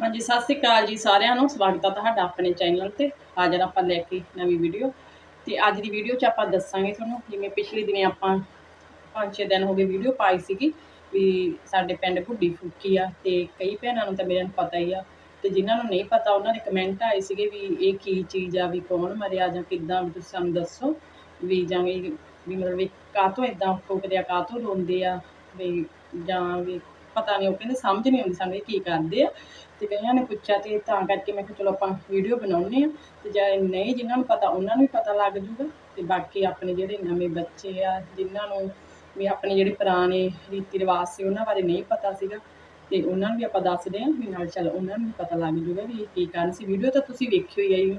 ਹਾਂਜੀ, ਸਤਿ ਸ੍ਰੀ ਅਕਾਲ ਜੀ ਸਾਰਿਆਂ ਨੂੰ। ਸਵਾਗਤ ਹੈ ਤੁਹਾਡਾ ਆਪਣੇ ਚੈਨਲ ਤੇ। ਹਾਜ਼ਰ ਆਪਾਂ ਲੈ ਕੇ ਨਵੀਂ ਵੀਡੀਓ ਤੇ ਅੱਜ ਦੀ ਵੀਡੀਓ 'ਚ ਆਪਾਂ ਦੱਸਾਂਗੇ ਤੁਹਾਨੂੰ, ਜਿਵੇਂ ਪਿਛਲੇ ਦਿਨੇ ਆਪਾਂ ਪੰਜ ਛੇ ਦਿਨ ਹੋ ਗਏ ਵੀਡੀਓ ਪਾਈ ਸੀਗੀ ਵੀ ਸਾਡੇ ਪਿੰਡ ਗੁੱਡੀ ਫੂਕੀ ਆ ਤੇ ਕਈ ਭੈਣਾਂ ਨੂੰ ਤਾਂ ਮੇਰੇ ਨੂੰ ਪਤਾ ਹੀ ਆ। ਤੇ ਜਿਨ੍ਹਾਂ ਨੂੰ ਨਹੀਂ ਪਤਾ, ਉਹਨਾਂ ਦੇ ਕਮੈਂਟ ਆਏ ਸੀਗੇ ਵੀ ਇਹ ਕੀ ਚੀਜ਼ ਆ, ਵੀ ਕੌਣ ਮਰਿਆ ਜਾਂ ਕਿੱਦਾਂ, ਵੀ ਤੁਸੀਂ ਸਾਨੂੰ ਦੱਸੋ ਵੀ ਜਾਂ ਵੀ ਮਤਲਬ ਵੀ ਕਾਹ ਤੋਂ ਇਦਾਂ ਫੂਕਦੇ ਆ ਕਾਹ ਤੋਂ ਰੋਂਦੇ ਆ, ਵੀ ਜਾਂ ਵੀ ਪਤਾ ਨਹੀਂ, ਉਹ ਕਹਿੰਦੇ ਸਮਝ ਨਹੀਂ ਆਉਂਦੀ ਸਾਨੂੰ ਇਹ ਕੀ ਕਰਦੇ ਆ। ਤੇ ਕਈਆਂ ਨੇ ਪੁੱਛਿਆ ਤੇ ਤਾਂ ਕਰਕੇ ਮੈਂ ਕਿਹਾ ਚਲੋ ਆਪਾਂ ਵੀਡੀਓ ਬਣਾਉਣੇ ਆ ਤੇ ਜਾਂ ਨਹੀਂ ਜਿਨ੍ਹਾਂ ਨੂੰ ਪਤਾ, ਉਹਨਾਂ ਨੂੰ ਵੀ ਪਤਾ ਲੱਗ ਜੂਗਾ। ਤੇ ਬਾਕੀ ਆਪਣੇ ਜਿਹੜੇ ਨਵੇਂ ਬੱਚੇ ਆ, ਜਿਨ੍ਹਾਂ ਨੂੰ ਵੀ ਆਪਣੇ ਜਿਹੜੇ ਪੁਰਾਣੇ ਰੀਤੀ ਰਿਵਾਜ ਸੀ, ਉਹਨਾਂ ਬਾਰੇ ਨਹੀਂ ਪਤਾ ਸੀਗਾ। ਤੇ ਉਹਨਾਂ ਨੂੰ ਵੀ ਆਪਾਂ ਦੱਸਦੇ ਹਾਂ ਵੀ ਨਾਲ ਚੱਲ ਉਹਨਾਂ ਨੂੰ ਪਤਾ ਲੱਗ ਜੂਗਾ ਵੀ ਇਹ ਕੀ ਕਾਰਨ ਸੀ। ਵੀਡੀਓ ਤਾਂ ਤੁਸੀਂ ਵੇਖਿਓ ਹੀ ਹੈ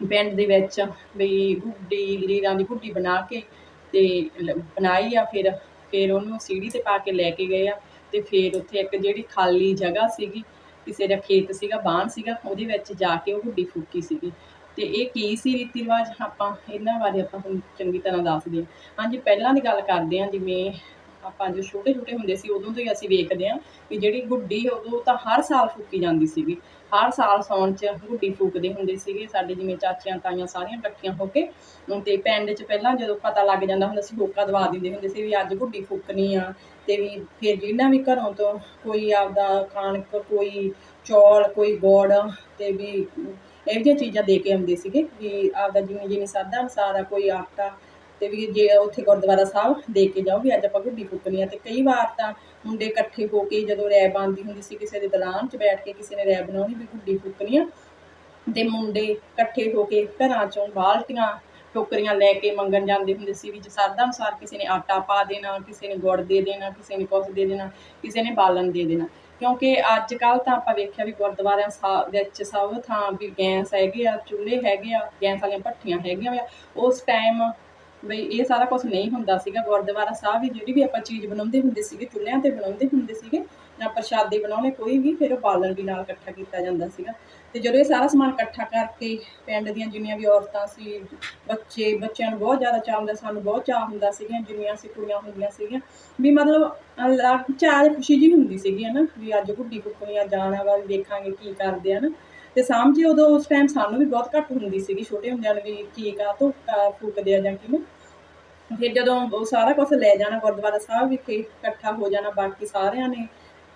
ਪਿੰਡ ਦੇ ਵਿੱਚ ਵੀ ਗੁੱਡੀ, ਲੀਰਾਂ ਦੀ ਗੁੱਡੀ ਬਣਾ ਕੇ ਤੇ ਬਣਾਈ ਆ ਫਿਰ। ਫਿਰ ਉਹਨੂੰ ਸੀੜੀ ਤੇ ਪਾ ਕੇ ਲੈ ਕੇ ਗਏ ਆ। ਤੇ ਫਿਰ ਉੱਥੇ ਇੱਕ ਜਿਹੜੀ ਖਾਲੀ ਜਗ੍ਹਾ ਸੀਗੀ, ਕਿਸੇ ਦਾ ਖੇਤ ਸੀਗਾ ਬਾਣ ਸੀਗਾ, ਉਹਦੇ ਵਿੱਚ ਜਾ ਕੇ ਉਹ ਗੁੱਡੀ ਫੂਕੀ ਸੀਗੀ। ਤੇ ਇਹ ਕੀ ਸੀ ਰੀਤੀ ਰਿਵਾਜ ਆਪਾਂ ਇਹਨਾਂ ਬਾਰੇ ਆਪਾਂ ਹੁਣ ਚੰਗੀ ਤਰ੍ਹਾਂ ਦੱਸਦੇ ਹਾਂ ਹਾਂਜੀ, ਪਹਿਲਾਂ ਦੀ ਗੱਲ ਕਰਦੇ ਹਾਂ, ਜਿਵੇਂ ਆਪਾਂ ਜੋ ਛੋਟੇ ਛੋਟੇ ਹੁੰਦੇ ਸੀ, ਉਦੋਂ ਤੋਂ ਹੀ ਅਸੀਂ ਵੇਖਦੇ ਹਾਂ ਵੀ ਜਿਹੜੀ ਗੁੱਡੀ ਉਦੋਂ ਤਾਂ ਹਰ ਸਾਲ ਫੂਕੀ ਜਾਂਦੀ ਸੀਗੀ। ਹਰ ਸਾਲ ਸੌਣ 'ਚ ਗੁੱਡੀ ਫੂਕਦੇ ਹੁੰਦੇ ਸੀਗੇ, ਸਾਡੇ ਜਿਵੇਂ ਚਾਚੀਆਂ, ਤਾਈਆਂ ਸਾਰੀਆਂ ਇਕੱਠੀਆਂ ਹੋ ਕੇ। ਅਮ ਤੇ ਪਿੰਡ 'ਚ ਪਹਿਲਾਂ ਜਦੋਂ ਪਤਾ ਲੱਗ ਜਾਂਦਾ ਹੁੰਦਾ ਸੀ ਹੋਕਾ ਦਵਾ ਦਿੰਦੇ ਹੁੰਦੇ ਸੀ ਵੀ ਅੱਜ ਗੁੱਡੀ ਫੂਕਣੀ ਆ ਤੇ ਵੀ ਫਿਰ ਜਿਹਨਾਂ ਵੀ ਘਰੋਂ ਤੋਂ ਕੋਈ ਆਪਦਾ ਕਣਕ, ਕੋਈ ਚੌਲ, ਕੋਈ ਗੁੜ ਤੇ ਵੀ ਇਹੋ ਜਿਹੀਆਂ ਚੀਜ਼ਾਂ ਦੇ ਕੇ ਆਉਂਦੇ ਸੀਗੇ ਵੀ ਆਪਦਾ ਜਿਵੇਂ ਜਿਵੇਂ ਸਾਦਾ ਅਨੁਸਾਰ ਆ, ਕੋਈ ਆਟਾ ਤੇ ਵੀ ਜੇ ਉੱਥੇ ਗੁਰਦੁਆਰਾ ਸਾਹਿਬ ਦੇ ਕੇ ਜਾਓ, ਵੀ ਅੱਜ ਆਪਾਂ ਗੁੱਡੀ ਫੂਕਣੀ ਆ ਤੇ ਕਈ ਵਾਰ ਤਾਂ ਮੁੰਡੇ ਇਕੱਠੇ ਹੋ ਕੇ ਜਦੋਂ ਰੈ ਬਣਦੀ ਹੁੰਦੀ ਸੀ ਕਿਸੇ ਦੇ ਦਲਾਨ 'ਚ ਬੈਠ ਕੇ ਕਿਸੇ ਨੇ ਰੈ ਬਣਾਉਣੀ ਵੀ ਗੁੱਡੀ ਫੂਕਣੀ ਆ, ਤੇ ਮੁੰਡੇ ਇਕੱਠੇ ਹੋ ਕੇ ਘਰਾਂ ਚੋਂ ਬਾਲਟੀਆਂ, ਟੋਕਰੀਆਂ ਲੈ ਕੇ ਮੰਗਣ ਜਾਂਦੇ ਹੁੰਦੇ ਸੀ ਵੀ ਜੇ ਅਨੁਸਾਰ ਕਿਸੇ ਨੇ ਆਟਾ ਪਾ ਦੇਣਾ, ਕਿਸੇ ਨੇ ਗੁੜ ਦੇ ਦੇਣਾ, ਕਿਸੇ ਨੇ ਕੁਛ ਦੇ ਦੇਣਾ, ਕਿਸੇ ਨੇ ਬਾਲਣ ਦੇ ਦੇਣਾ। ਕਿਉਂਕਿ ਅੱਜ ਕੱਲ ਤਾਂ ਆਪਾਂ ਵੇਖਿਆ ਵੀ ਗੁਰਦੁਆਰਿਆਂ ਸਾ- ਵਿੱਚ ਸਭ ਥਾਂ ਵੀ ਗੈਸ ਹੈਗੇ ਆ, ਚੁੱਲ੍ਹੇ ਹੈਗੇ ਆ, ਗੈਸ ਵਾਲੀਆਂ ਭੱਠੀਆਂ ਹੈਗੀਆਂ ਆ ਉਸ ਟਾਈਮ ਬਈ ਇਹ ਸਾਰਾ ਕੁਝ ਨਹੀਂ ਹੁੰਦਾ ਸੀਗਾ, ਗੁਰਦੁਆਰਾ ਸਾਹਿਬ ਵੀ ਜਿਹੜੀ ਵੀ ਆਪਾਂ ਚੀਜ਼ ਬਣਾਉਂਦੇ ਹੁੰਦੇ ਸੀਗੇ, ਚੁੱਲ੍ਹਿਆਂ ਤੇ ਬਣਾਉਂਦੇ ਹੁੰਦੇ ਸੀਗੇ, ਜਾਂ ਪ੍ਰਸ਼ਾਦੇ ਬਣਾਉਣੇ, ਕੋਈ ਵੀ, ਫਿਰ ਉਹ ਬਾਲਣ ਵੀ ਨਾਲ ਇਕੱਠਾ ਕੀਤਾ ਜਾਂਦਾ ਸੀਗਾ। ਤੇ ਜਦੋਂ ਇਹ ਸਾਰਾ ਸਮਾਨ ਇਕੱਠਾ ਕਰਕੇ ਪਿੰਡ ਦੀਆਂ ਜਿੰਨੀਆਂ ਵੀ ਔਰਤਾਂ ਸੀ, ਬੱਚੇ, ਬੱਚਿਆਂ ਨੂੰ ਬਹੁਤ ਜ਼ਿਆਦਾ ਚਾਅ ਹੁੰਦਾ, ਸਾਨੂੰ ਬਹੁਤ ਚਾਅ ਹੁੰਦਾ ਸੀਗੀਆਂ ਜਿੰਨੀਆਂ ਸੀ ਕੁੜੀਆਂ ਹੁੰਦੀਆਂ ਸੀਗੀਆਂ, ਵੀ ਮਤਲਬ ਅਲੱਗ ਚਾਅ ਖੁਸ਼ੀ ਜੀ ਹੁੰਦੀ ਸੀਗੀ, ਹਨਾ, ਵੀ ਅੱਜ ਗੁੱਡੀ ਕੁੱਕਣੀਆਂ ਜਾਣਾ ਵਾ ਦੇਖਾਂਗੇ ਕੀ ਕਰਦੇ ਆ ਨਾ ਤੇ ਸਮਝੇ ਉਦੋਂ ਉਸ ਟਾਈਮ ਸਾਨੂੰ ਵੀ ਬਹੁਤ ਘੱਟ ਹੁੰਦੀ ਸੀਗੀ, ਛੋਟੇ ਹੁੰਦਿਆਂ ਨੂੰ ਵੀ ਕੀ ਕਾਹਤੋਂ ਅਹ ਫੂਕਦੇ ਆ ਜਾਂ ਕਿਵੇਂ। ਫਿਰ ਜਦੋਂ ਉਹ ਸਾਰਾ ਕੁਝ ਲੈ ਜਾਣਾ, ਗੁਰਦੁਆਰਾ ਸਾਹਿਬ ਵਿਖੇ ਇਕੱਠਾ ਹੋ ਜਾਣਾ, ਬਾਕੀ ਸਾਰਿਆਂ ਨੇ,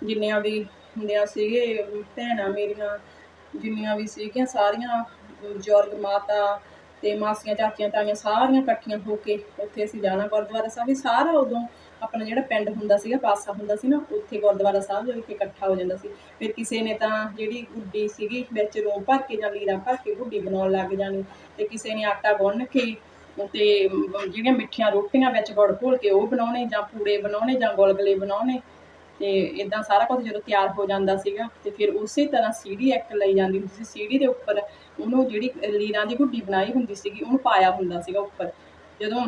ਜਿੰਨੀਆਂ ਵੀ ਹੁੰਦੀਆਂ ਸੀਗੇ, ਭੈਣਾਂ ਮੇਰੀਆਂ, ਜਿੰਨੀਆਂ ਵੀ ਸੀਗੀਆਂ, ਸਾਰੀਆਂ ਬਜ਼ੁਰਗ ਮਾਤਾ ਤੇ ਮਾਸੀਆਂ, ਚਾਚੀਆਂ, ਤਾਈਆਂ ਸਾਰੀਆਂ ਇਕੱਠੀਆਂ ਹੋ ਕੇ ਉੱਥੇ ਅਸੀਂ ਜਾਣਾ ਗੁਰਦੁਆਰਾ ਸਾਹਿਬ, ਵੀ ਸਾਰਾ ਉਦੋਂ ਆਪਣਾ ਜਿਹੜਾ ਪਿੰਡ ਹੁੰਦਾ ਸੀਗਾ, ਪਾਸਾ ਹੁੰਦਾ ਸੀ ਨਾ, ਉੱਥੇ ਗੁਰਦੁਆਰਾ ਸਾਹਿਬ ਦੇ ਵਿਖੇ ਇਕੱਠਾ ਹੋ ਜਾਂਦਾ ਸੀ। ਫਿਰ ਕਿਸੇ ਨੇ ਤਾਂ ਜਿਹੜੀ ਗੁੱਡੀ ਸੀਗੀ, ਵਿੱਚ ਰੋਂ ਭਰ ਕੇ ਜਾਂ ਲੀਰਾ ਭਰ ਕੇ ਗੁੱਡੀ ਬਣਾਉਣ ਲੱਗ ਜਾਣੀ ਤੇ ਕਿਸੇ ਨੇ ਆਟਾ ਗੁੰਨ ਕੇ ਤੇ ਜਿਹੜੀਆਂ ਮਿੱਠੀਆਂ ਰੋਟੀਆਂ ਵਿੱਚ ਗੁੜ ਘੋਲ ਕੇ ਉਹ ਬਣਾਉਣੇ ਜਾਂ ਪੂੜੇ ਬਣਾਉਣੇ ਜਾਂ ਗੁਲਗੁਲੇ ਬਣਾਉਣੇ ਤੇ ਇਦਾਂ ਸਾਰਾ ਕੁਝ ਜਦੋਂ ਤਿਆਰ ਹੋ ਜਾਂਦਾ ਸੀਗਾ ਤੇ ਫਿਰ ਉਸੇ ਤਰ੍ਹਾਂ ਸੀੜੀ ਇੱਕ ਲਈ ਜਾਂਦੀ ਹੁੰਦੀ ਸੀ। ਸੀੜੀ ਦੇ ਉੱਪਰ ਉਹਨੂੰ ਜਿਹੜੀ ਲੀਰਾਂ ਦੀ ਗੁੱਡੀ ਬਣਾਈ ਹੁੰਦੀ ਸੀਗੀ, ਉਹਨੂੰ ਪਾਇਆ ਹੁੰਦਾ ਸੀਗਾ ਉੱਪਰ। ਜਦੋਂ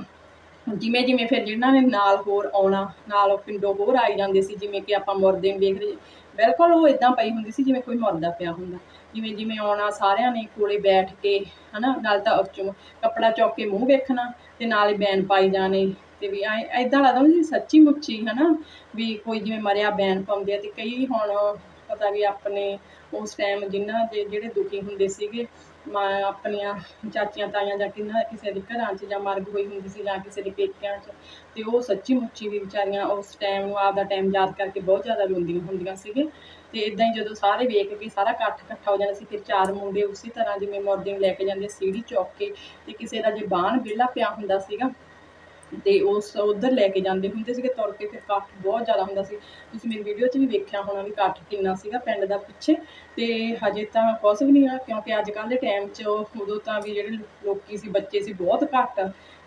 ਜਿਵੇਂ ਜਿਵੇਂ ਫਿਰ ਜਿਹਨਾਂ ਨੇ ਨਾਲ ਹੋਰ ਆਉਣਾ, ਨਾਲ ਪਿੰਡੋਂ ਹੋਰ ਆਈ ਜਾਂਦੇ ਸੀ, ਜਿਵੇਂ ਕਿ ਆਪਾਂ ਮੁਰਦੇ ਨੂੰ ਰਹੇ ਬਿਲਕੁਲ ਉਹ ਇਦਾਂ ਪਈ ਹੁੰਦੀ ਸੀ ਜਿਵੇਂ ਕੋਈ ਮੁਰਦਾ ਪਿਆ ਹੁੰਦਾ। ਜਿਵੇਂ ਜਿਵੇਂ ਆਉਣਾ, ਸਾਰਿਆਂ ਨੇ ਕੋਲੇ ਬੈਠ ਕੇ, ਹਨਾ, ਨਾਲ ਤਾਂ ਉਹ ਕੱਪੜਾ ਚੁੱਕ ਕੇ ਮੂੰਹ ਵੇਖਣਾ ਤੇ ਨਾਲ ਹੀ ਬੈਨ ਪਾਈ ਜਾਣੇ ਤੇ ਵੀ ਐ ਐਦਾਂ ਲੱਗਦਾ ਹੁੰਦਾ ਸੱਚੀ ਮੁੱਚੀ, ਹਨਾ, ਵੀ ਕੋਈ ਜਿਵੇਂ ਮਰਿਆ ਬੈਨ ਪਾਉਂਦੇ ਆ ਤੇ ਕਈ ਹੁਣ ਪਤਾ ਵੀ ਆਪਣੇ ਉਸ ਟਾਈਮ ਜਿਨ੍ਹਾਂ ਦੇ ਜਿਹੜੇ ਦੁਖੀ ਹੁੰਦੇ ਸੀਗੇ ਮਾਂ ਆਪਣੀਆਂ ਚਾਚੀਆਂ, ਤਾਈਆਂ ਜਾਂ ਕਿੰਨਾ ਕਿਸੇ ਦੇ ਘਰਾਂ 'ਚ ਜਾਂ ਮਰਗ ਹੋਈ ਹੁੰਦੀ ਸੀ ਜਾਂ ਕਿਸੇ ਦੇ ਪੇਕਿਆਂ 'ਚ, ਤੇ ਉਹ ਸੱਚੀ ਮੁੱਚੀ ਵੀ ਵਿਚਾਰੀਆਂ ਉਸ ਟਾਈਮ ਨੂੰ ਆਪਦਾ ਟਾਈਮ ਯਾਦ ਕਰਕੇ ਬਹੁਤ ਜ਼ਿਆਦਾ ਰੋਂਦੀਆਂ ਹੁੰਦੀਆਂ ਸੀਗੇ ਤੇ ਇਦਾਂ ਹੀ ਜਦੋਂ ਸਾਰੇ ਵੇਖ ਕੇ ਸਾਰਾ ਇਕੱਠ ਇਕੱਠਾ ਹੋ ਜਾਂਦਾ ਸੀ, ਫਿਰ ਚਾਰ ਮੁੰਡੇ ਉਸੇ ਤਰ੍ਹਾਂ ਜਿਵੇਂ ਮੋਰਦੇ ਨੂੰ ਲੈ ਕੇ ਜਾਂਦੇ, ਸੀੜੀ ਚੌਕ ਕੇ ਤੇ ਕਿਸੇ ਦਾ ਜੇ ਬਾਣ ਵਿਹਲਾ ਪਿਆ ਹੁੰਦਾ ਸੀਗਾ ਤੇ ਉਸ ਉਧਰ ਲੈ ਕੇ ਜਾਂਦੇ ਹੁੰਦੇ ਸੀਗੇ ਤੁਰ ਕੇ, ਫਿਰ ਇਕੱਠ ਬਹੁਤ ਜ਼ਿਆਦਾ ਹੁੰਦਾ ਸੀ। ਤੁਸੀਂ ਮੇਰੀ ਵੀਡੀਓ 'ਚ ਵੀ ਵੇਖਿਆ ਹੋਣਾ ਵੀ ਇਕੱਠ ਕਿੰਨਾ ਸੀਗਾ ਪਿੰਡ ਦਾ ਪਿੱਛੇ ਤੇ ਹਜੇ ਤਾਂ ਕੁਛ ਵੀ ਨਹੀਂ ਆ, ਕਿਉਂਕਿ ਅੱਜ ਕੱਲ੍ਹ ਦੇ ਟਾਈਮ 'ਚ ਉਦੋਂ ਤਾਂ ਵੀ ਜਿਹੜੇ ਲੋਕੀ ਸੀ, ਬੱਚੇ ਸੀ ਬਹੁਤ ਘੱਟ।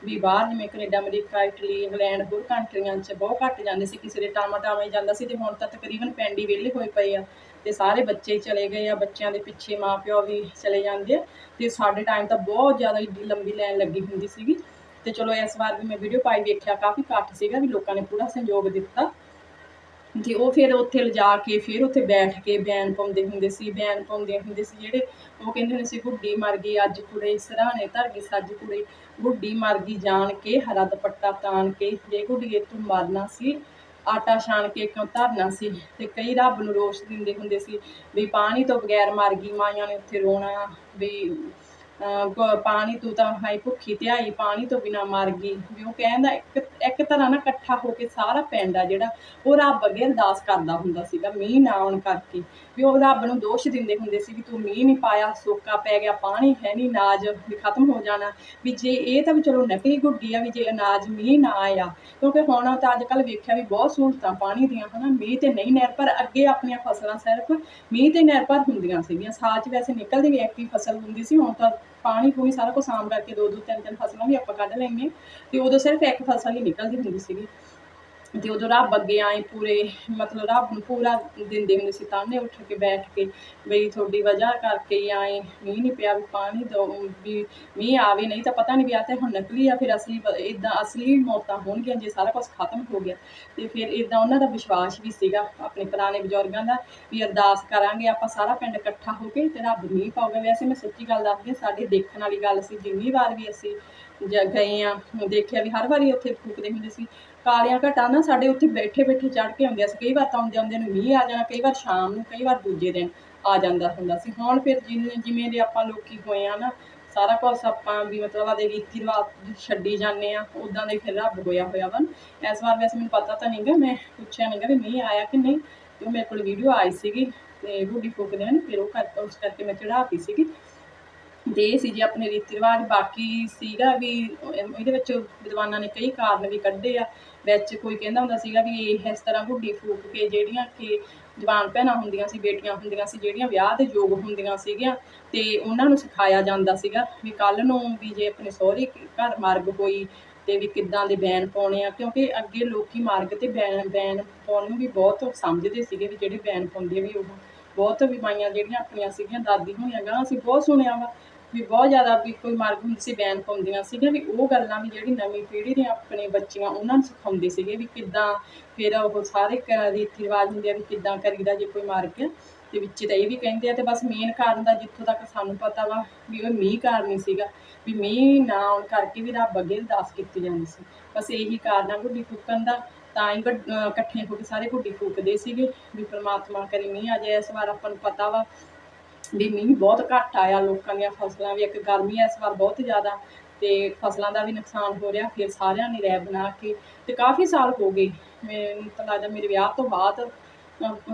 ਵੀ ਬਾਹਰ ਜਿਵੇਂ ਕੈਨੇਡਾ, ਅਮਰੀਕਾ, ਇਟਲੀ, ਇੰਗਲੈਂਡ ਹੋਰ ਕੰਟਰੀਆਂ 'ਚ ਬਹੁਤ ਘੱਟ ਜਾਂਦੇ ਸੀ। ਕਿਸੇ ਦੇ ਟਾਮਾ ਟਾਮਾ ਹੀ ਜਾਂਦਾ ਸੀ ਤੇ ਹੁਣ ਤਾਂ ਤਕਰੀਬਨ ਪਿੰਡ ਹੀ ਵਿਹਲੇ ਹੋਏ ਪਏ ਆ ਤੇ ਸਾਰੇ ਬੱਚੇ ਹੀ ਚਲੇ ਗਏ ਆ, ਬੱਚਿਆਂ ਦੇ ਪਿੱਛੇ ਮਾਪਿਓ ਵੀ ਚਲੇ ਜਾਂਦੇ ਆ ਤੇ ਸਾਡੇ ਟਾਈਮ ਤਾਂ ਬਹੁਤ ਜ਼ਿਆਦਾ ਏਡੀ ਲੰਬੀ ਲਾਈਨ ਲੱਗੀ ਹੁੰਦੀ ਸੀਗੀ। ਤੇ ਚਲੋ ਇਸ ਵਾਰ ਵੀ ਮੈਂ ਵੀਡੀਓ ਪਾਈ ਵੇਖਿਆ, ਕਾਫੀ ਇਕੱਠ ਸੀਗਾ ਵੀ ਲੋਕਾਂ ਨੇ ਪੂਰਾ ਸਹਿਯੋਗ ਦਿੱਤਾ। ਤੇ ਉਹ ਫਿਰ ਉੱਥੇ ਲਿਜਾ ਕੇ, ਫਿਰ ਉੱਥੇ ਬੈਠ ਕੇ ਬਿਆਨ ਪਾਉਂਦੇ ਹੁੰਦੇ ਸੀ ਬਿਆਨ ਪਾਉਂਦੇ ਹੁੰਦੇ ਸੀ ਜਿਹੜੇ ਉਹ ਕਹਿੰਦੇ ਹੁੰਦੇ ਸੀ, ਗੁੱਡੀ ਮਰ ਗਈ, ਅੱਜ ਕੁੜੇ ਸਰਾਣੇ ਧਰ ਗਈ, ਸੱਜ ਕੁੜੇ ਗੁੱਡੀ ਮਰ ਗਈ ਜਾਣ ਕੇ, ਹਰਾ ਦੁਪੱਟਾ ਤਾਣ ਕੇ, ਜੇ ਗੁੱਡੀਏ ਤੂੰ ਮਰਨਾ ਸੀ, ਆਟਾ ਛਾਣ ਕੇ ਕਿਉਂ ਧਰਨਾ ਸੀ? ਤੇ ਕਈ ਰੱਬ ਨੂੰ ਰੋਸ਼ ਦਿੰਦੇ ਹੁੰਦੇ ਸੀ ਵੀ ਪਾਣੀ ਤੋਂ ਬਗੈਰ ਮਰ ਗਈ, ਮਾਈਆਂ ਨੇ ਉੱਥੇ ਰੋਣਾ, ਵੀ ਪਾਣੀ ਤੂੰ ਤਾਂ ਹਾਈ ਭੁੱਖੀ ਧਿਆਈ ਪਾਣੀ ਤੋਂ ਬਿਨਾ ਮਰ ਗਈ। ਵੀ ਉਹ ਕਹਿੰਦਾ ਇੱਕ ਇੱਕ ਤਰ੍ਹਾਂ ਨਾਲ ਇਕੱਠਾ ਹੋ ਕੇ ਸਾਰਾ ਪਿੰਡ ਆ ਜਿਹੜਾ, ਉਹ ਰੱਬ ਅੱਗੇ ਅਰਦਾਸ ਕਰਦਾ ਹੁੰਦਾ ਸੀਗਾ, ਮੀਂਹ ਨਾ ਆਉਣ ਕਰਕੇ। ਵੀ ਉਹ ਰੱਬ ਨੂੰ ਦੋਸ਼ ਦਿੰਦੇ ਹੁੰਦੇ ਸੀ ਵੀ ਤੂੰ ਮੀਂਹ ਨਹੀਂ ਪਾਇਆ, ਸੋਕਾ ਪੈ ਗਿਆ, ਪਾਣੀ ਹੈ ਨਹੀਂ, ਅਨਾਜ ਵੀ ਖਤਮ ਹੋ ਜਾਣਾ। ਵੀ ਜੇ ਇਹ ਤਾਂ ਵੀ ਚਲੋ ਨਕਲੀ ਗੁੱਡੀ ਆ, ਵੀ ਜੇ ਅਨਾਜ ਮੀਂਹ ਨਾ ਆਇਆ। ਕਿਉਂਕਿ ਹੁਣ ਤਾਂ ਅੱਜ ਕੱਲ ਵੇਖਿਆ ਵੀ ਬਹੁਤ ਸਹੂਲਤਾਂ ਪਾਣੀ ਦੀਆਂ, ਹਨਾ। ਮੀਂਹ ਤੇ ਨਹੀਂ ਨਿਰਭਰ ਅੱਗੇ ਆਪਣੀਆਂ ਫਸਲਾਂ ਸਿਰਫ ਮੀਂਹ ਤੇ ਨਿਰਭਰ ਹੁੰਦੀਆਂ ਸੀਗੀਆਂ। ਸਾਲ 'ਚ ਵੈਸੇ ਨਿਕਲਦੀ ਵੀ ਇੱਕ ਫਸਲ ਹੁੰਦੀ ਸੀ, ਹੁਣ ਤਾਂ ਪਾਣੀ ਪੂਣੀ ਸਾਰਾ ਕੁਝ ਸਾਂਭ ਕਰਕੇ ਦੋ ਦੋ, ਤਿੰਨ ਤਿੰਨ ਫਸਲਾਂ ਵੀ ਆਪਾਂ ਕੱਢ ਲੈਂਦੇ ਤੇ ਉਦੋਂ ਸਿਰਫ ਇੱਕ ਫਸਲ ਹੀ ਨਿਕਲਦੀ ਹੁੰਦੀ ਸੀਗੀ। ਤੇ ਉਦੋਂ ਰੱਬ ਅੱਗੇ ਆਏ ਪੂਰੇ, ਮਤਲਬ ਰੱਬ ਨੂੰ ਪੂਰਾ ਦਿੰਦੇ ਹੁੰਦੇ ਸੀ ਤਾਨੇ ਉੱਠ ਕੇ ਬੈਠ ਕੇ ਬਈ ਤੁਹਾਡੀ ਵਜ੍ਹਾ ਕਰਕੇ ਹੀ ਆਏ, ਮੀਂਹ ਨਹੀਂ ਪਿਆ ਵੀ ਪਾਣੀ ਦੋ, ਵੀ ਮੀਂਹ ਆਵੇ, ਨਹੀਂ ਤਾਂ ਪਤਾ ਨਹੀਂ ਵੀ ਆ ਤੇ ਹੁਣ ਨਕਲੀ ਆ, ਫਿਰ ਅਸਲੀ ਇਦਾਂ ਅਸਲੀ ਮੌਤਾਂ ਹੋਣਗੀਆਂ ਜੇ ਸਾਰਾ ਕੁਝ ਖਤਮ ਹੋ ਗਿਆ। ਤੇ ਫਿਰ ਇਦਾਂ ਉਹਨਾਂ ਦਾ ਵਿਸ਼ਵਾਸ ਵੀ ਸੀਗਾ, ਆਪਣੇ ਪੁਰਾਣੇ ਬਜ਼ੁਰਗਾਂ ਦਾ, ਵੀ ਅਰਦਾਸ ਕਰਾਂਗੇ, ਆਪਾਂ ਸਾਰਾ ਪਿੰਡ ਇਕੱਠਾ ਹੋ ਕੇ ਤੇ ਰੱਬ ਮੀਂਹ ਪਾਉਗਾ ਵੈਸੇ ਮੈਂ ਸੱਚੀ ਗੱਲ ਦੱਸਦੀ ਹਾਂ, ਸਾਡੇ ਦੇਖਣ ਵਾਲੀ ਗੱਲ ਸੀ, ਜਿੰਨੀ ਵਾਰ ਵੀ ਅਸੀਂ ਗਏ ਆ, ਦੇਖਿਆ ਵੀ ਹਰ ਵਾਰੀ ਉੱਥੇ ਫੂਕਦੇ ਹੁੰਦੇ ਸੀ ਕਾਲੀਆਂ ਘਟਾ ਨਾ ਸਾਡੇ ਉੱਥੇ ਬੈਠੇ ਬੈਠੇ ਚੜ ਕੇ ਆਉਂਦੀਆਂ ਸੀ ਕਈ ਵਾਰ ਤਾਂ ਆਉਂਦੇ ਆਉਂਦੇ ਨੂੰ ਮੀਂਹ ਆ ਜਾਣਾ, ਕਈ ਵਾਰ ਸ਼ਾਮ ਨੂੰ, ਕਈ ਵਾਰ ਦੂਜੇ ਦਿਨ ਆ ਜਾਂਦਾ ਹੁੰਦਾ ਸੀ। ਹੁਣ ਫਿਰ ਜਿਵੇਂ ਜਿਵੇਂ ਦੇ ਆਪਾਂ ਲੋਕੀ ਹੋਏ ਆ ਨਾ, ਸਾਰਾ ਕੁਝ ਆਪਾਂ ਵੀ ਮਤਲਬ ਆਦੇ ਰੀਤੀ ਰਿਵਾਜ ਛੱਡੀ ਜਾਂਦੇ ਆ ਉਦਾਂ ਦੇ ਫਿਰ ਰੱਬ ਹੋਇਆ ਹੋਇਆ ਵਾ ਇਸ ਵਾਰ ਵੈਸੇ ਮੈਨੂੰ ਪਤਾ ਤਾਂ ਨਹੀਂਗਾ, ਮੈਂ ਪੁੱਛਿਆ ਨਹੀਂਗਾ ਵੀ ਮੀਂਹ ਆਇਆ ਕਿ ਨਹੀਂ। ਤੇ ਉਹ ਮੇਰੇ ਕੋਲ ਵੀਡੀਓ ਆਈ ਸੀਗੀ, ਤੇ ਗੁੱਡੀ ਫੂਕਦੇ ਹਨ ਫਿਰ ਉਹ ਕਰ ਉਸ ਕਰਕੇ ਮੈਂ ਚੜਾਤੀ ਸੀਗੀ। ਦੇ ਸੀ ਜੀ ਆਪਣੇ ਰੀਤੀ ਰਿਵਾਜ ਬਾਕੀ ਸੀਗਾ ਵੀ ਇਹਦੇ ਵਿੱਚ ਵਿਦਵਾਨਾਂ ਨੇ ਕਈ ਕਾਰਨ ਵੀ ਕੱਢੇ ਆ। ਵਿੱਚ ਕੋਈ ਕਹਿੰਦਾ ਹੁੰਦਾ ਸੀਗਾ ਵੀ ਇਹ ਇਸ ਤਰ੍ਹਾਂ ਗੁੱਡੀ ਫੂਕ ਕੇ ਜਿਹੜੀਆਂ ਕਿ ਜਵਾਨ ਭੈਣਾਂ ਹੁੰਦੀਆਂ ਸੀ, ਬੇਟੀਆਂ ਹੁੰਦੀਆਂ ਸੀ, ਜਿਹੜੀਆਂ ਵਿਆਹ ਦੇ ਯੋਗ ਹੁੰਦੀਆਂ ਸੀਗੀਆਂ ਤੇ ਉਹਨਾਂ ਨੂੰ ਸਿਖਾਇਆ ਜਾਂਦਾ ਸੀਗਾ ਵੀ ਕੱਲ ਨੂੰ ਵੀ ਜੇ ਆਪਣੇ ਸਹੁਰੇ ਘਰ ਮਰਗ ਹੋਈ ਤੇ ਵੀ ਕਿੱਦਾਂ ਦੇ ਬੈਨ ਪਾਉਣੇ ਆ। ਕਿਉਂਕਿ ਅੱਗੇ ਲੋਕੀ ਮਾਰਗ ਤੇ ਬੈਨ ਬੈਨ ਪਾਉਣ ਨੂੰ ਵੀ ਬਹੁਤ ਸਮਝਦੇ ਸੀਗੇ ਵੀ ਜਿਹੜੇ ਬੈਨ ਪਾਉਂਦੇ ਵੀ ਉਹ ਬਹੁਤ ਵੀ ਮਾਈਆਂ ਜਿਹੜੀਆਂ ਆਪਣੀਆਂ ਸੀਗੀਆਂ, ਦਾਦੀ ਹੋਣੀਆਂ ਗਾ ਅਸੀਂ ਬਹੁਤ ਸੁਣਿਆ ਵਾ ਵੀ ਬਹੁਤ ਜ਼ਿਆਦਾ ਵੀ ਕੋਈ ਮਾਰਗ ਹੁੰਦੀ ਸੀ ਬੈਨ ਪਾਉਂਦੀਆਂ ਸੀਗੀਆਂ ਵੀ ਉਹ ਗੱਲਾਂ ਵੀ ਜਿਹੜੀ ਨਵੀਂ ਪੀੜ੍ਹੀ ਦੀਆਂ ਆਪਣੇ ਬੱਚੀਆਂ ਉਹਨਾਂ ਨੂੰ ਸਿਖਾਉਂਦੇ ਸੀਗੇ ਵੀ ਕਿੱਦਾਂ ਫਿਰ ਉਹ ਸਾਰੇ ਰੀਤੀ ਰਿਵਾਜ ਹੁੰਦੇ ਆ ਵੀ ਕਿੱਦਾਂ ਕਰੀਦਾ ਜੇ ਕੋਈ ਮਰ ਗਿਆ ਤੇ ਵਿੱਚ ਤਾਂ ਇਹ ਵੀ ਕਹਿੰਦੇ ਆ ਤੇ ਬਸ ਮੇਨ ਕਾਰਨ ਦਾ ਜਿੱਥੋਂ ਤੱਕ ਸਾਨੂੰ ਪਤਾ ਵਾ ਵੀ ਉਹ ਮੀਂਹ ਕਾਰਨ ਹੀ ਸੀਗਾ, ਵੀ ਮੀਂਹ ਨਾ ਆਉਣ ਕਰਕੇ ਵੀ ਰੱਬ ਅੱਗੇ ਅਰਦਾਸ ਕੀਤੀ ਜਾਂਦੀ ਸੀ। ਬਸ ਇਹੀ ਕਾਰਨ ਆ ਗੁੱਡੀ ਫੂਕਣ ਦਾ, ਤਾਂ ਹੀ ਵੱਡ- ਇਕੱਠੇ ਹੋ ਕੇ ਸਾਰੇ ਗੁੱਡੀ ਫੂਕਦੇ ਸੀਗੇ ਵੀ ਪ੍ਰਮਾਤਮਾ ਕਰੇ ਮੀਂਹ ਆ ਜਾਏ, ਇਸ ਵਾਰ ਆਪਾਂ ਨੂੰ ਪਤਾ ਵਾ ਵੀ ਮੀਂਹ ਬਹੁਤ ਘੱਟ ਆਇਆ, ਲੋਕਾਂ ਦੀਆਂ ਫਸਲਾਂ ਵੀ, ਇੱਕ ਗਰਮੀ ਇਸ ਵਾਰ ਬਹੁਤ ਜ਼ਿਆਦਾ ਤੇ ਫਸਲਾਂ ਦਾ ਵੀ ਨੁਕਸਾਨ ਹੋ ਰਿਹਾ, ਫਿਰ ਸਾਰਿਆਂ ਨੇ ਰਹਿ ਬਣਾ ਕੇ ਤੇ ਕਾਫੀ ਸਾਲ ਹੋ ਗਏ। ਮੈਨੂੰ ਤਾਂ ਲੱਗਦਾ ਮੇਰੇ ਵਿਆਹ ਤੋਂ ਬਾਅਦ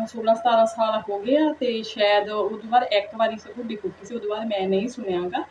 16 17 ਸਾਲ ਹੋ ਗਏ ਆ ਤੇ ਸ਼ਾਇਦ ਉਦੋਂ ਬਾਅਦ ਇੱਕ ਵਾਰੀ ਸ ਗੁੱਡੀ ਫੂਕੀ ਸੀ, ਉਦੋਂ ਬਾਅਦ ਮੈਂ ਨਹੀਂ ਸੁਣਿਆਗਾ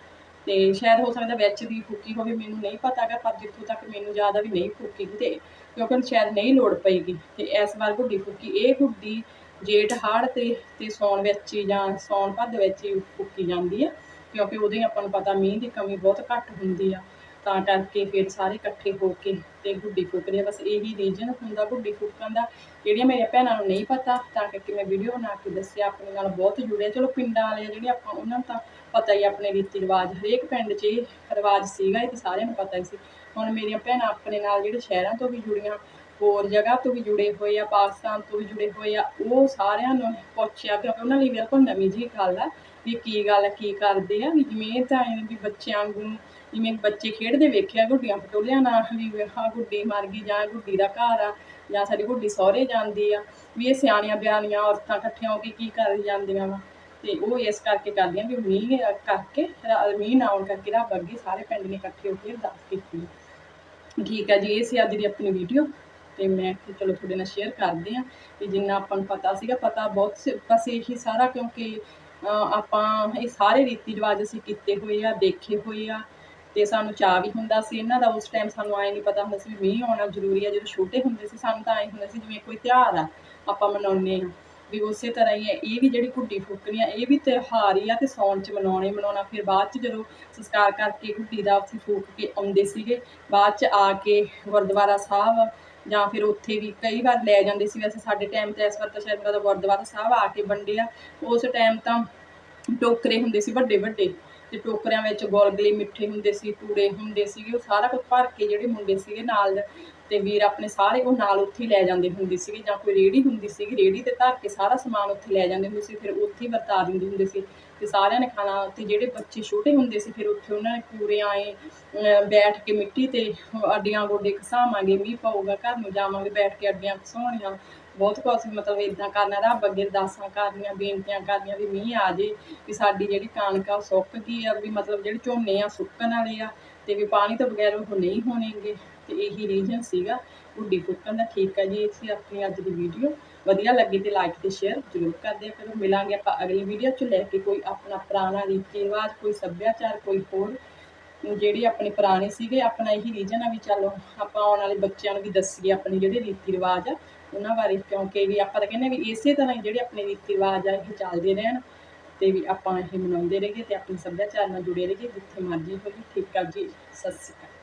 ਤੇ ਸ਼ਾਇਦ ਹੋ ਸਕਦਾ ਵਿੱਚ ਦੀ ਫੂਕੀ ਹੋਵੇ, ਮੈਨੂੰ ਨਹੀਂ ਪਤਾਗਾ, ਪਰ ਜਿੱਥੋਂ ਤੱਕ ਮੈਨੂੰ ਜ਼ਿਆਦਾ ਵੀ ਨਹੀਂ ਫੂਕੀ ਤੇ ਕਿਉਂਕਿ ਸ਼ਾਇਦ ਨਹੀਂ ਲੋੜ ਪਏਗੀ ਤੇ ਇਸ ਵਾਰ ਗੁੱਡੀ ਫੂਕੀ ਇਹ ਗੁੱਡੀ ਜੇਠ ਹਾੜ ਤੇ ਤੇ ਸੌਣ ਵਿੱਚ ਹੀ ਜਾਂ ਸੌਣ ਭੱਦ ਵਿੱਚ ਹੀ ਫੂਕੀ ਜਾਂਦੀ ਆ, ਕਿਉਂਕਿ ਉਦੋਂ ਹੀ ਆਪਾਂ ਨੂੰ ਪਤਾ ਮੀਂਹ ਦੀ ਕਮੀ ਬਹੁਤ ਘੱਟ ਹੁੰਦੀ ਆ। ਤਾਂ ਕਰਕੇ ਫਿਰ ਸਾਰੇ ਇਕੱਠੇ ਹੋ ਕੇ ਤੇ ਗੁੱਡੀ ਫੂਕਦੇ ਆ। ਬਸ ਇਹੀ ਰੀਜਨ ਹੁੰਦਾ ਗੁੱਡੀ ਫੂਕਣ ਦਾ, ਜਿਹੜੀਆਂ ਮੇਰੀਆਂ ਭੈਣਾਂ ਨੂੰ ਨਹੀਂ ਪਤਾ, ਤਾਂ ਕਰਕੇ ਮੈਂ ਵੀਡੀਓ ਬਣਾ ਕੇ ਦੱਸਿਆ, ਆਪਣੇ ਨਾਲ ਬਹੁਤ ਜੁੜਿਆ ਚਲੋ ਪਿੰਡਾਂ ਵਾਲੇ ਆ ਜਿਹੜੇ ਆਪਾਂ, ਉਹਨਾਂ ਨੂੰ ਤਾਂ ਪਤਾ ਹੀ ਆਪਣੇ ਰੀਤੀ ਰਿਵਾਜ। ਹਰੇਕ ਪਿੰਡ 'ਚ ਇਹ ਰਿਵਾਜ ਸੀਗਾ, ਇਹ ਤਾਂ ਸਾਰਿਆਂ ਨੂੰ ਪਤਾ ਹੀ ਸੀ। ਹੁਣ ਮੇਰੀਆਂ ਭੈਣਾਂ ਆਪਣੇ ਨਾਲ ਜਿਹੜੇ ਸ਼ਹਿਰਾਂ ਤੋਂ ਵੀ ਜੁੜੀਆਂ ਹੋਰ ਜਗ੍ਹਾ ਤੋਂ ਵੀ ਜੁੜੇ ਹੋਏ ਆ ਪਾਕਿਸਤਾਨ ਤੋਂ ਵੀ ਜੁੜੇ ਹੋਏ ਆ ਉਹ ਸਾਰਿਆਂ ਨੂੰ ਪੁੱਛਿਆ ਕਿਉਂਕਿ ਉਹਨਾਂ ਲਈ ਬਿਲਕੁਲ ਨਵੀਂ ਜਿਹੀ ਗੱਲ ਆ ਵੀ ਕੀ ਗੱਲ ਆ, ਕੀ ਕਰਦੇ ਆ ਵੀ ਜਿਵੇਂ ਤਾਂ ਐਂ ਵੀ ਬੱਚਿਆਂ ਨੂੰ ਜਿਵੇਂ ਬੱਚੇ ਖੇਡਦੇ ਵੇਖਿਆ ਗੁੱਡੀਆਂ ਪਟੋਲਿਆਂ ਨਾਲ ਵੀ ਹਾਂ ਗੁੱਡੀ ਮਰ ਗਈ ਜਾਂ ਗੁੱਡੀ ਦਾ ਘਰ ਆ ਜਾਂ ਸਾਡੀ ਗੁੱਡੀ ਸਹੁਰੇ ਜਾਂਦੀ ਆ ਵੀ ਇਹ ਸਿਆਣੀਆਂ ਬਿਆਨੀਆਂ ਔਰਤਾਂ ਇਕੱਠੀਆਂ ਹੋ ਕੇ ਕੀ ਕਰ ਜਾਂਦੀਆਂ ਵਾ। ਤੇ ਉਹ ਇਸ ਕਰਕੇ ਕਰਦੀਆਂ ਵੀ ਮੀਂਹ ਕਰਕੇ ਮੀਂਹ ਨਾ ਆਉਣ ਕਰਕੇ ਰੱਬ ਅੱਗੇ ਸਾਰੇ ਪਿੰਡ ਨੇ ਇਕੱਠੇ ਹੋ ਕੇ ਅਰਦਾਸ ਕੀਤੀ। ਠੀਕ ਹੈ ਜੀ ਇਹ ਸੀ ਅੱਜ ਦੀ ਆਪਣੀ ਵੀਡੀਓ ਤੇ ਮੈਂ ਕਿਹਾ ਚਲੋ ਤੁਹਾਡੇ ਨਾਲ ਸ਼ੇਅਰ ਕਰਦੇ ਆ ਕਿ ਜਿੰਨਾ ਆਪਾਂ ਨੂੰ ਪਤਾ ਸੀਗਾ, ਪਤਾ ਬਹੁਤ ਸੀ- ਬਸ ਇਹੀ ਸਾਰਾ ਕਿਉਂਕਿ ਆਪਾਂ ਇਹ ਸਾਰੇ ਰੀਤੀ ਰਿਵਾਜ ਅਸੀਂ ਕੀਤੇ ਹੋਏ ਆ, ਦੇਖੇ ਹੋਏ ਆ ਤੇ ਸਾਨੂੰ ਚਾਅ ਵੀ ਹੁੰਦਾ ਸੀ। ਇਹਨਾਂ ਦਾ ਉਸ ਟਾਈਮ ਸਾਨੂੰ ਐ ਨਹੀਂ ਪਤਾ ਹੁੰਦਾ ਸੀ ਵੀ ਮੀਂਹ ਆਉਣਾ ਜ਼ਰੂਰੀ ਆ, ਜਦੋਂ ਛੋਟੇ ਹੁੰਦੇ ਸੀ ਸਾਨੂੰ ਤਾਂ ਐ ਹੁੰਦਾ ਸੀ ਜਿਵੇਂ ਕੋਈ ਤਿਉਹਾਰ ਆ, ਆਪਾਂ ਮਨਾਉਂਦੇ ਆ ਵੀ ਉਸੇ ਤਰ੍ਹਾਂ ਹੀ ਹੈ ਇਹ ਵੀ ਜਿਹੜੀ ਗੁੱਡੀ ਫੂਕਣੀ ਆ, ਇਹ ਵੀ ਤਿਉਹਾਰ ਹੀ ਆ ਤੇ ਸੌਣ ਚ ਮਨਾਉਣੇ ਮਨਾਉਣਾ। ਫਿਰ ਬਾਅਦ ਚ ਜਦੋਂ ਸੰਸਕਾਰ ਕਰਕੇ ਗੁੱਡੀ ਦਾ ਉੱਥੇ ਫੂਕ ਕੇ ਆਉਂਦੇ ਸੀਗੇ, ਬਾਅਦ ਚ ਆ ਕੇ ਗੁਰਦੁਆਰਾ ਸਾਹਿਬ ਜਾਂ ਫਿਰ ਉੱਥੇ ਵੀ ਕਈ ਵਾਰ ਲੈ ਜਾਂਦੇ ਸੀ। ਵੈਸੇ ਸਾਡੇ ਟਾਈਮ ਤੇ ਇਸ ਵਾਰ ਤਾਂ ਸ਼ਾਇਦ ਮੇਰਾ ਗੁਰਦੁਆਰਾ ਸਾਹਿਬ ਆ ਕੇ ਵੰਡਿਆ। ਉਸ ਟਾਈਮ ਤਾਂ ਟੋਕਰੇ ਹੁੰਦੇ ਸੀ ਵੱਡੇ ਵੱਡੇ ਤੇ ਟੋਕਰਿਆਂ ਵਿੱਚ ਗੋਲਗਲੇ ਮਿੱਠੇ ਹੁੰਦੇ ਸੀ ਟੂੜੇ ਹੁੰਦੇ ਸੀਗੇ, ਉਹ ਸਾਰਾ ਕੁਝ ਭਰ ਕੇ ਜਿਹੜੇ ਮੁੰਡੇ ਸੀਗੇ ਨਾਲ ਤੇ ਵੀਰ ਆਪਣੇ ਸਾਰੇ ਉਹ ਨਾਲ ਉੱਥੇ ਹੀ ਲੈ ਜਾਂਦੇ ਹੁੰਦੇ ਸੀਗੇ ਜਾਂ ਕੋਈ ਰੇੜੀ ਹੁੰਦੀ ਸੀਗੀ ਰੇੜੀ ਤੇ ਧਰ ਕੇ ਸਾਰਾ ਸਮਾਨ ਉੱਥੇ ਲੈ ਜਾਂਦੇ ਹੁੰਦੇ ਸੀ, ਫਿਰ ਉੱਥੇ ਹੀ ਵਰਤਾ ਦਿੰਦੇ ਹੁੰਦੇ ਸੀ ਤੇ ਸਾਰਿਆਂ ਨੇ ਖਾਣਾ ਤੇ ਜਿਹੜੇ ਬੱਚੇ ਛੋਟੇ ਹੁੰਦੇ ਸੀ, ਫਿਰ ਉੱਥੇ ਉਹਨਾਂ ਨੇ ਪੂਰੇ ਆਏ ਬੈਠ ਕੇ ਮਿੱਟੀ ਤੇ ਅੱਡੀਆਂ ਗੋਡੇ ਘਸਾਵਾਂਗੇ ਮੀਂਹ ਪਾਊਗਾ, ਘਰ ਨੂੰ ਜਾਵਾਂਗੇ, ਬੈਠ ਕੇ ਅੱਡੀਆਂ ਘਸਾਉਣੀਆਂ ਬਹੁਤ ਕੁਛ, ਮਤਲਬ ਇਦਾਂ ਕਰਨਾ, ਰੱਬ ਅੱਗੇ ਅਰਦਾਸਾਂ ਕਰਨੀਆਂ, ਬੇਨਤੀਆਂ ਕਰਨੀਆਂ ਵੀ ਮੀਂਹ ਆ ਜੇ, ਵੀ ਸਾਡੀ ਜਿਹੜੀ ਕਣਕ ਆ ਉਹ ਸੁੱਕ ਗਈ ਆ, ਵੀ ਮਤਲਬ ਜਿਹੜੇ ਝੋਨੇ ਆ ਸੁੱਕਣ ਵਾਲੇ ਆ, ਤੇ ਵੀ ਪਾਣੀ ਤੋਂ ਬਗੈਰ ਉਹ ਨਹੀਂ ਹੋਣਗੇ। ਤੇ ਇਹੀ ਰੀਜਨ ਸੀਗਾ ਗੁੱਡੀ ਫੁੱਕਣ ਦਾ। ਠੀਕ ਆ ਜੀ, ਇਹ ਸੀ ਆਪਣੀ ਅੱਜ ਦੀ ਵੀਡੀਓ ਵਧੀਆ ਲੱਗੀ ਤੇ ਲਾਈਕ ਤੇ ਸ਼ੇਅਰ ਜ਼ਰੂਰ ਕਰ ਦਿਆ ਕਰੋ। ਮਿਲਾਂਗੇ ਆਪਾਂ ਅਗਲੀ ਵੀਡੀਓ ਚ ਲੈ ਕੇ ਕੋਈ ਆਪਣਾ ਪੁਰਾਣਾ ਰੀਤੀ ਰਿਵਾਜ, ਕੋਈ ਸੱਭਿਆਚਾਰ, ਕੋਈ ਹੋਰ। ਜਿਹੜੀ ਆਪਣੇ ਪੁਰਾਣੇ ਸੀਗੇ, ਆਪਣਾ ਇਹੀ ਰੀਜਨ ਆ ਵੀ ਚਲੋ ਆਪਾਂ ਆਉਣ ਵਾਲੇ ਬੱਚਿਆਂ ਨੂੰ ਵੀ ਦੱਸੀਏ ਆਪਣੇ ਜਿਹੜੇ ਰੀਤੀ ਰਿਵਾਜ ਆ। ਉਹਨਾਂ ਬਾਰੇ, ਕਿਉਂਕਿ ਵੀ ਆਪਾਂ ਤਾਂ ਕਹਿੰਦੇ ਵੀ ਇਸੇ ਤਰ੍ਹਾਂ ਹੀ ਜਿਹੜੇ ਆਪਣੇ ਰੀਤੀ ਰਿਵਾਜ ਆ, ਇਹ ਚੱਲਦੇ ਰਹਿਣ ਤੇ ਵੀ ਆਪਾਂ ਇਹ ਮਨਾਉਂਦੇ ਰਹੀਏ ਤੇ ਆਪਣੇ ਸੱਭਿਆਚਾਰ ਨਾਲ ਜੁੜੇ ਰਹੀਏ ਜਿੱਥੇ ਮਰਜ਼ੀ ਹੋਵੇ ਠੀਕ ਆ ਜੀ, ਸਤਿ ਸ਼੍ਰੀ ਅਕਾਲ।